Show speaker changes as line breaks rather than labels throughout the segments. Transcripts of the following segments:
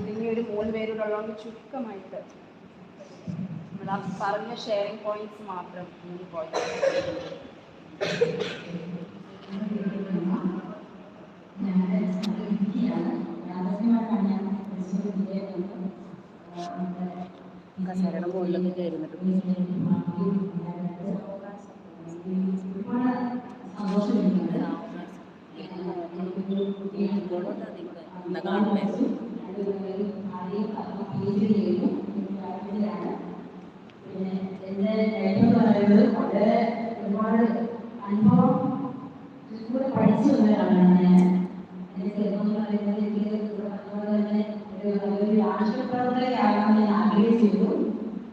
ഇനി ഒരു മൂന്ന് പേരുള്ളതുകൊണ്ട് ചുരുക്കമായിട്ട് നമ്മൾ ആ പറഞ്ഞ ഷെയറിംഗ് പോയിന്റ്സ് മാത്രം മൂന്ന് പോയിന്റ്സ് കസേരയുടെ മുകളിലൊക്കെ കയറുന്നിട്ട് എന്നാ കാണണേ
പിന്നെ എന്റെ എന്ന് പറയുന്നത് വളരെ ഒരുപാട് അനുഭവം കൂടെ പഠിച്ചു വന്നതാണ് ഞാൻ എന്റെ ചെറുപ്പം എന്ന് പറയുന്നത് എനിക്ക് അതുപോലെ തന്നെ ഒരു നല്ലൊരു രാഷ്ട്രീയ പ്രവർത്തകയാകാൻ ഞാൻ ആഗ്രഹിച്ചിരുന്നു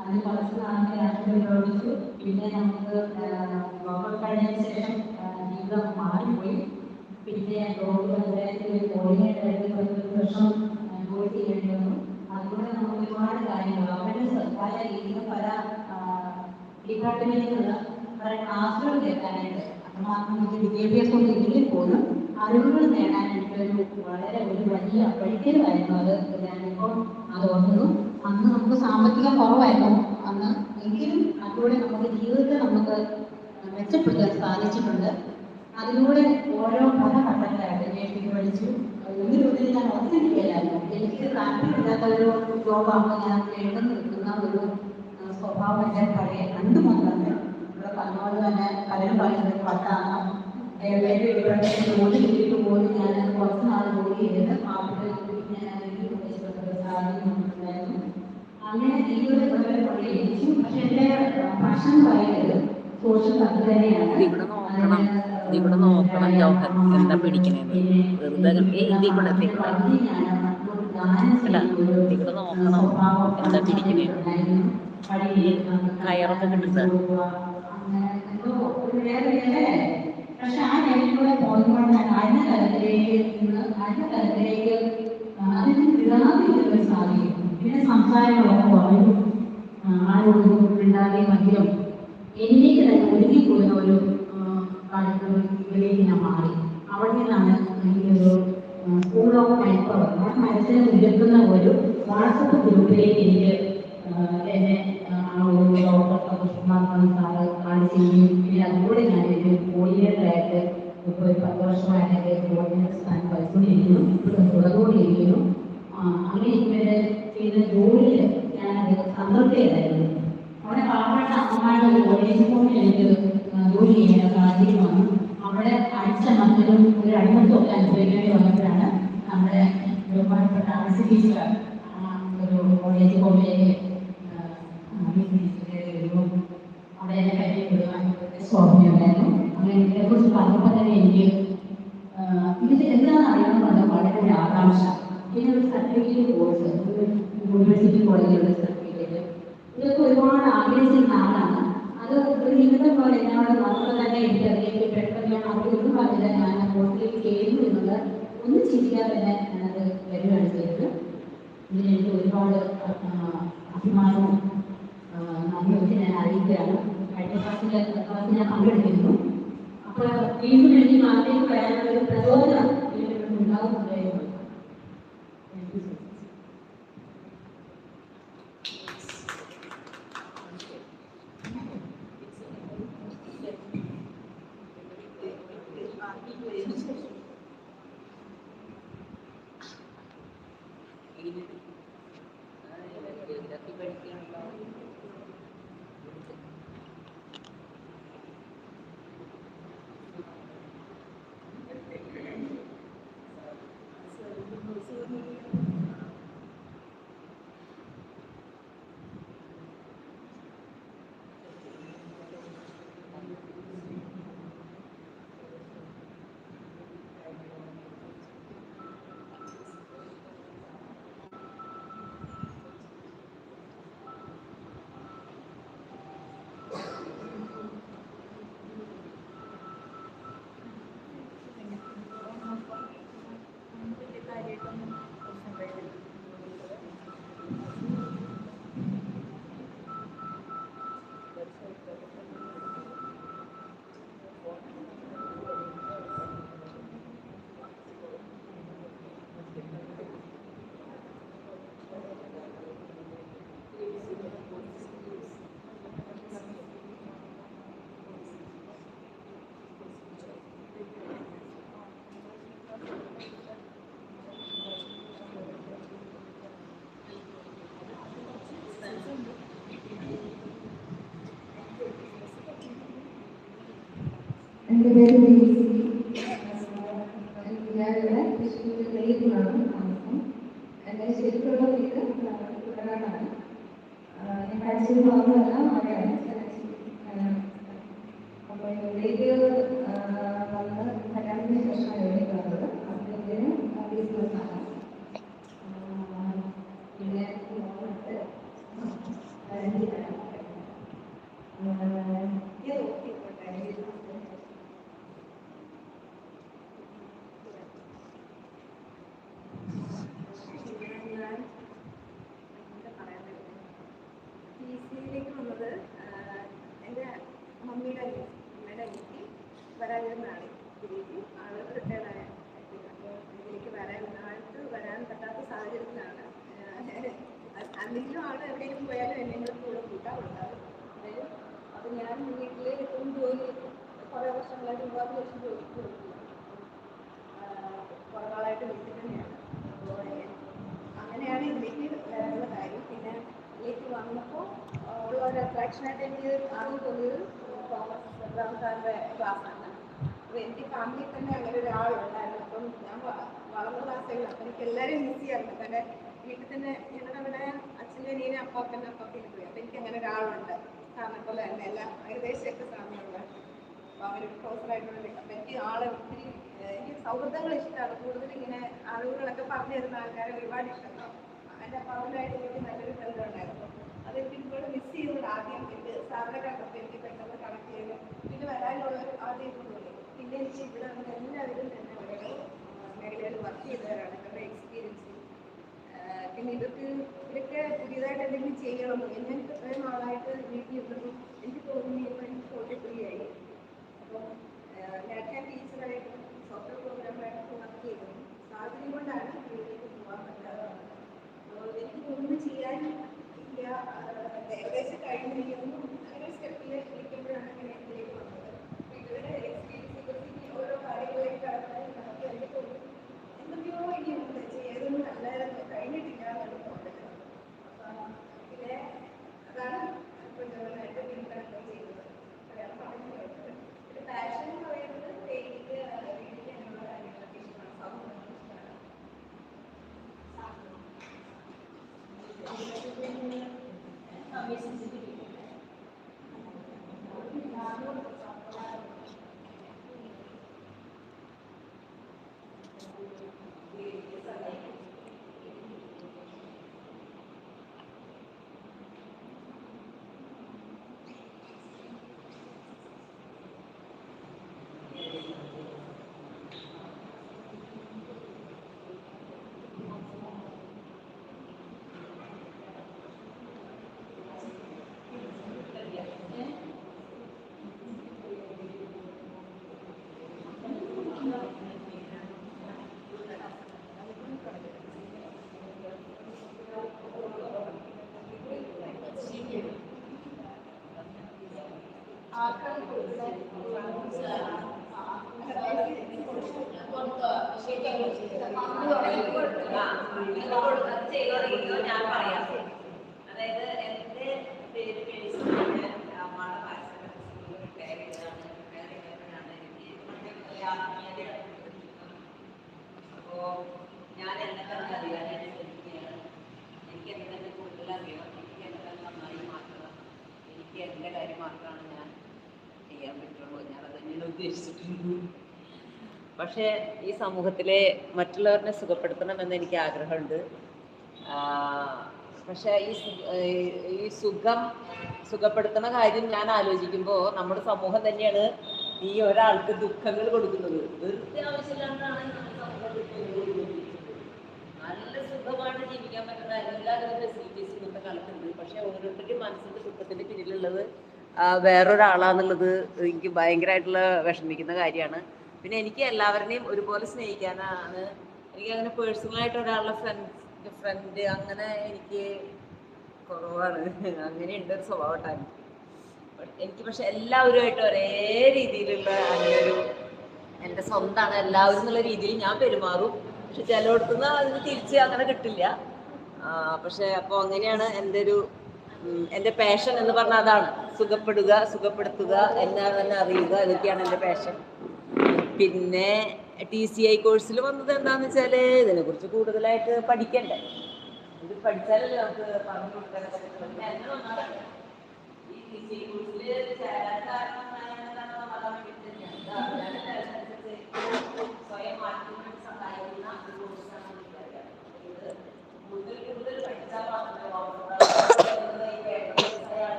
അതിന് കുറച്ച് നാളെ രാഷ്ട്രീയ പ്രവർത്തിച്ചു പിന്നെ നമുക്ക് ലോകം കഴിഞ്ഞതിന് ശേഷം ആ, ജീവിതം മാറിപ്പോയി പിന്നെ ലോക പഞ്ചായത്തിൽ കോർഡിനേറ്ററായിട്ട് പത്ത് വർഷം ജോലി ചെയ്യേണ്ടി വന്നു അതുകൊണ്ട് നമുക്ക് ഒരുപാട് കാര്യങ്ങൾ അവരുടെ പല രീതിയിൽ പല ഡിപ്പാർട്ട്മെന്റിലുള്ള പല ക്ലാസ്സുകൾ കേൾക്കാനായിട്ട് അത്രമാത്രം എനിക്ക് വിദ്യാഭ്യാസം ഇല്ലെങ്കിൽ പോലും ഒരു വളരെ ഒരു വലിയ പഠിക്കലായിരുന്നു അത് ഞാനിപ്പോൾ അന്ന് നമുക്ക് സാമ്പത്തികം അന്ന് എങ്കിലും അതിലൂടെ നമുക്ക് ജീവിതത്തെ നമുക്ക് മെച്ചപ്പെടുത്താൻ സാധിച്ചിട്ടുണ്ട് അതിലൂടെ ഓരോ പല ഘട്ടങ്ങളായിട്ട് ഞാൻ എനിക്ക് താല്പര്യമില്ലാത്ത ഒരു ജോബാകുമ്പോൾ ഞാൻ നിൽക്കുന്ന ഒരു സ്വഭാവം എന്റെ പഴയ രണ്ട് മുതലുണ്ട് ഇവിടെ പറഞ്ഞ തന്നെ പലരും പറയുന്നത് ഏഴ് ജോലി കിട്ടിയിട്ട് പോലും ഞാൻ കുറച്ച് നാൾ ജോലി ചെയ്ത് അങ്ങനെ ഈ ഒരു പക്ഷെ എന്റെ ഭക്ഷണം പറയുന്നത് സോഷ്യൽ തന്നെയാണ്.
ഇവിടെ നോക്കണം ഇവിടെ ജോഹൻ എന്താ പിടിക്കണേന്ന് വെറുതെ ഏ ഇതിൽ കൂടെ അല്ല ഇവിടെ നോക്കണം എന്താ പിടിക്കണേന്ന് ഈ കയറൊക്കെ കിട്ടുന്നത്
സംസാരങ്ങളൊക്കെ കുറയും ഉണ്ടാകുമെങ്കിലും എന്നിലേക്ക് തന്നെ ഒഴുകിപ്പോകുന്ന ഒരു കാര്യത്തിലേക്ക് ഞാൻ മാറി. അവിടെ നിന്നാണ് എനിക്കൊരു സ്കൂൾ ഓഫ് മൈക്രോ നമ്മുടെ മനസ്സിനെ ഉയർത്തുന്ന ഒരു വാട്സപ്പ് ഗ്രൂപ്പിലേക്ക് എനിക്ക് എന്നെ ആ ഒരു ഡോക്ടർ പുഷ്പമാർമ്മ സാറ് കാണിക്കുകയും പിന്നെ അതിലൂടെ ഞാൻ ഒരു കോർഡിനേറ്ററായിട്ട് ഇപ്പോൾ ഒരു പത്ത് വർഷമായിട്ട് എന്റെ കോർഡിനേറ്റർ സ്ഥാനം വഹിച്ചുകൊണ്ടിരിക്കുന്നു. ഇപ്പോഴും തുടർന്നുകൊണ്ടിരിക്കുന്നു. അങ്ങനെ ഇവരെ ചെയ്ത ജോലിയിൽ ഞാനത് സംതൃപ്തിയായിരുന്നു അവിടെ പാവപ്പെട്ട അമ്മമാരുടെ ഒരു കോളേജ് ഫോമിൽ എനിക്ക് ജോലി ചെയ്യാൻ സാഹചര്യം വന്നു അടിച്ചമർത്തലും ഒരു അടിമത്തും ഒക്കെ അനുഭവിക്കേണ്ടി വന്നപ്പോഴാണ് നമ്മുടെ ബഹുമാനപ്പെട്ട ആർസി ടീച്ചർ ഒരു കോളേജ് വരുമ്പോൾ അവിടെ എന്നെ പരിചയപ്പെടുവാൻ സ്വാമിയുണ്ടായിരുന്നു അങ്ങനെ ഇതിനെക്കുറിച്ച് പറഞ്ഞപ്പോൾ തന്നെ എനിക്ക് ഇതിൽ എന്താണെന്ന് അറിയണമെന്നുള്ള വളരെ ഒരു ആകാംക്ഷ. പിന്നെ ഒരു സർട്ടിഫിക്കറ്റ് കോഴ്സ് യൂണിവേഴ്സിറ്റി കോളേജിലുള്ള സർട്ടിഫിക്കറ്റ് ഇതൊക്കെ ഒരുപാട് ആഗ്രഹിച്ചിരുന്ന ആളാണ് അത് ഒരു നിമിത്തം പോലെ എന്നോട് നമ്മൾ തന്നെ എനിക്ക് അതിലേക്ക് പെട്ടെന്ന് ഞാൻ അവരൊന്നും പറഞ്ഞില്ല ഞാൻ ആ കോഴ്സിലേക്ക് ചേരുന്നു ചിന്തിക്കാൻ തന്നെ ഞാനത് വരികയാണ് ചെയ്തത് ഇതിനെനിക്ക് ഒരുപാട് അഭിമാനവും നന്ദിയൊക്കെ ഞാൻ അറിയിക്കുകയാണ്. കഴിഞ്ഞ ക്ലാസ്സിൽ ക്ലാസ്സിൽ ഞാൻ പങ്കെടുത്തിരുന്നു. അപ്പോൾ വീണ്ടും എനിക്ക് നാട്ടിലേക്ക് വരാനുള്ള ഒരു പ്രചോദനം ഉണ്ടാകുന്നുണ്ടായിരുന്നു. എന്റെ പേര് ബേസി. ഞാനിവിടെ തൃശ്ശൂർ ലേറ്റിലാണ് താമസം എന്റെ ശരിക്കുള്ള വീട് കുട്ടനാടാണ് ഞാൻ പഠിച്ചത് മാത്രമല്ല അവിടെയാണ് അപ്പോൾ ഇവിടേക്ക് വന്ന് കല്യാണത്തിന് ശേഷമാണ് ഇവിടേക്ക് വന്നത് അതിന്റെ ബിസിനസ്സാണ് പിന്നെ മോളുണ്ട് രണ്ടിലാണ് ഞാൻ നോക്കിക്കോട്ടെ
ഞാൻ എന്താ പറയാൻ പി സിയിലേക്ക് വന്നത് എന്റെ മമ്മിയുടെ അമ്മയുടെ അനിയത്തി വരാനിരുന്നാണ് ഇതിലേക്ക് ആൾ റിട്ടയർഡ് ആയ ഇതിലേക്ക് വരാൻ ആൾക്ക് വരാൻ പറ്റാത്ത സാഹചര്യത്തിലാണ്. അല്ലെങ്കിലും ആൾ എവിടെയെങ്കിലും പോയാലും എന്നെ കൂടെ കൂടെ കൂട്ടാറുണ്ടാവും. അതായത് അപ്പം ഞാൻ വീട്ടിൽ എപ്പോഴും ജോലി കുറേ വർഷങ്ങളായിട്ട് ഒരുപാട് വർഷം ജോലിക്ക് കൊടുക്കുന്നു കുറേ നാളായിട്ട് വീട്ടിൽ തന്നെയാണ് അപ്പോൾ അങ്ങനെയാണ് ഇതിലേക്ക് വരാനുള്ള കാര്യം പിന്നെ ഇതിലേക്ക് വന്നപ്പോൾ ഉള്ള ഒരു അട്രാക്ഷനായിട്ട് എനിക്ക് ആദ്യം തോന്നിയത് തോമസ് എബ്രഹാം സാറിന്റെ ക്ലാസ്സാണ് അപ്പോൾ എനിക്ക് ഫാമിലിയിൽ തന്നെ അങ്ങനെ ഒരാളുണ്ടായിരുന്നു അപ്പം ഞാൻ വളർന്ന ക്ലാസ്സുകൾ അപ്പം എനിക്ക് എല്ലാവരെയും മിസ് ചെയ്യാറുണ്ട് അപ്പം എന്റെ വീട്ടിൽ തന്നെ ഞങ്ങളുടെ അവിടെ അച്ഛന്റെ അനിയനെ അപ്പാപ്പന്റെ അപ്പാപ്പനെ പോയി അപ്പം എനിക്ക് അങ്ങനെ ഒരാളുണ്ട് സാറിനെ പോലെ തന്നെ എല്ലാം ഏകദേശമൊക്കെ സാറിനുള്ള അപ്പോൾ അവർ ക്ലോസറായിട്ടുള്ള അപ്പം എനിക്ക് ആളെ ഒത്തിരി എനിക്ക് സൗഹൃദങ്ങൾ ഇഷ്ടമാണ് കൂടുതൽ ഇങ്ങനെ അറിവുകളൊക്കെ പറഞ്ഞു തരുന്ന ആൾക്കാരെ ഒരുപാട് ഇഷ്ടമാണ് എന്റെ പവനായിട്ട് എനിക്ക് നല്ലൊരു ബന്ധമുണ്ടായിരുന്നു അതെനിക്ക് ഇപ്പോഴും മിസ് ചെയ്യുന്നത് ആദ്യം എനിക്ക് സാറിനെ കണ്ടപ്പോൾ എനിക്ക് പെട്ടെന്ന് കണക്ട് ചെയ്യാനും പിന്നെ വരാനുള്ള ഒരു ആദ്യം തോന്നി പിന്നെ എനിക്ക് ഇവിടെ വന്ന് എല്ലാവരും തന്നെ ഓരോ മേഖലയിൽ വർക്ക് ചെയ്തവരാണ് ഇവരുടെ എക്സ്പീരിയൻസ് പിന്നെ ഇവർക്ക് ഇവരൊക്കെ പുതിയതായിട്ട് എന്തെങ്കിലും ചെയ്യണം എനിക്ക് ഇത്രയും നാളായിട്ട് വീട്ടിൽ ഇരുന്നു എനിക്ക് തോന്നി ഇപ്പം എനിക്ക് ഫോർട്ടി ത്രീ ആയി. അപ്പം ഞാൻ ടീച്ചറായിട്ടും സോഫ്റ്റ്വെയർ പ്രോഗ്രാമറായിട്ടും വർക്ക് ചെയ്തിരുന്നു സാഹചര്യം കൊണ്ടാണ് ഇതിലേക്ക് പോകാൻ പറ്റാതെ വന്നത് അപ്പോൾ എനിക്ക് ഒന്നും ചെയ്യാൻ ഇല്ല ആഹ് ഏകദേശം കഴിഞ്ഞിരിക്കുന്നു അങ്ങനെ സ്റ്റെപ്പിൽ ഇരിക്കുമ്പോഴാണ് ഇങ്ങനെ ഇതിലേക്ക് വന്നത് അപ്പോൾ ഇവരുടെ എക്സ്പീരിയൻസ് ഇവർക്ക് ഓരോ കാര്യങ്ങളിലേക്ക് കടന്നാൽ നമുക്ക് എനിക്ക് തോന്നുന്നു എന്തൊക്കെയോ ഇനിയുണ്ട് ചെയ്തൊന്നും അല്ലായിരുന്നു കഴിഞ്ഞിട്ടില്ല എന്നൊരു തോന്നൽ അപ്പം പിന്നെ അതാണ് ഇപ്പോൾ ജോലിയായിട്ട് പിന്തുണ ചെയ്യുന്നത് കല്യാണം പറഞ്ഞു കേട്ടത് പിന്നെ പാഷൻ എന്ന് പറയുന്നത് പെയിന്റിങ് വീട്ടിൽ അങ്ങനെയുള്ള കാര്യങ്ങളൊക്കെ ഇഷ്ടമാണ് സൗഹൃദങ്ങൾ ഇഷ്ടമാണ് ആൾക്കാർ
ഞാൻ പറയാം. അതായത് എന്റെ പേര് അപ്പോൾ ഞാൻ എന്നെ തന്നെ അറിയാനായിട്ട് ശ്രമിക്കുകയാണ് എനിക്ക് എന്നെ തന്നെ കൂടുതൽ അറിയണം. എനിക്ക് എന്നെ തന്നെ നന്നായി മാറ്റണം. എനിക്ക് എന്റെ കാര്യം മാത്രമാണ് ഞാൻ ചെയ്യാൻ പറ്റുള്ളൂ. ഞാൻ അത് തന്നെയാണ് ഉദ്ദേശിച്ചിട്ടുള്ളൂ പക്ഷേ ഈ സമൂഹത്തിലെ മറ്റുള്ളവരെ സുഖപ്പെടുത്തണമെന്ന് എനിക്ക് ആഗ്രഹമുണ്ട്. പക്ഷേ ഈ ഈ- സുഖം സുഖപ്പെടുത്തുന്ന കാര്യം ഞാൻ ആലോചിക്കുമ്പോൾ നമ്മുടെ സമൂഹം തന്നെയാണ് ഈ ഒരാൾക്ക് ദുഃഖങ്ങൾ കൊടുക്കുന്നത്. വെറുതെ ആവശ്യമില്ലാണ്ടാണ് നല്ല സുഖമായിട്ട് ജീവിക്കാൻ പറ്റുന്ന എല്ലാതരം ഫെസിലിറ്റീസും ഇന്നത്തെ കാലത്തുണ്ട്. പക്ഷെ ഓരോരുത്തരുടെയും മനസ്സിന്റെ ദുഃഖത്തിന്റെ പിന്നിലുള്ളത് വേറൊരാളാന്നുള്ളത് എനിക്ക് ഭയങ്കരമായിട്ടുള്ള വിഷമിക്കുന്ന കാര്യമാണ്. പിന്നെ എനിക്ക് എല്ലാവരുടെയും ഒരുപോലെ സ്നേഹിക്കാനാണ്. എനിക്ക് അങ്ങനെ പേഴ്സണലായിട്ട് ഒരാളുടെ ഫ്രണ്ട് ഫ്രണ്ട് അങ്ങനെ എനിക്ക് കുറവാണ്. അങ്ങനെ ഉണ്ട് ഒരു സ്വഭാവമായിട്ടാണ് എനിക്ക് പക്ഷെ എല്ലാവരുമായിട്ട് ഒരേ രീതിയിലുള്ള അങ്ങനെ ഒരു എന്റെ സ്വന്തമാണ് എല്ലാവരും എന്നുള്ള രീതിയിൽ ഞാൻ പെരുമാറും. പക്ഷെ ചിലയിടത്തുനിന്ന് അതിന് തിരിച്ച് അങ്ങനെ കിട്ടില്ല. പക്ഷെ അപ്പോൾ അങ്ങനെയാണ് എന്റെ ഒരു എന്റെ പാഷൻ എന്ന് പറഞ്ഞാൽ അതാണ്. സുഖപ്പെടുക സുഖപ്പെടുത്തുക എന്നെ തന്നെ അറിയുക. ഇതൊക്കെയാണ് എന്റെ പാഷൻ പിന്നെ ടി സി ഐ കോഴ്സിൽ വന്നത് എന്താണെന്ന് വെച്ചാൽ ഇതിനെക്കുറിച്ച് കൂടുതലായിട്ട് പഠിക്കണ്ടേ? ഇത് പഠിച്ചാലല്ലേ നമുക്ക് പറഞ്ഞു കൊടുക്കാൻ പറ്റും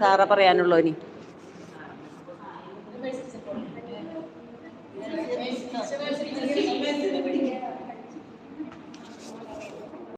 സാറ പറയാനുള്ളൂ ഇനി.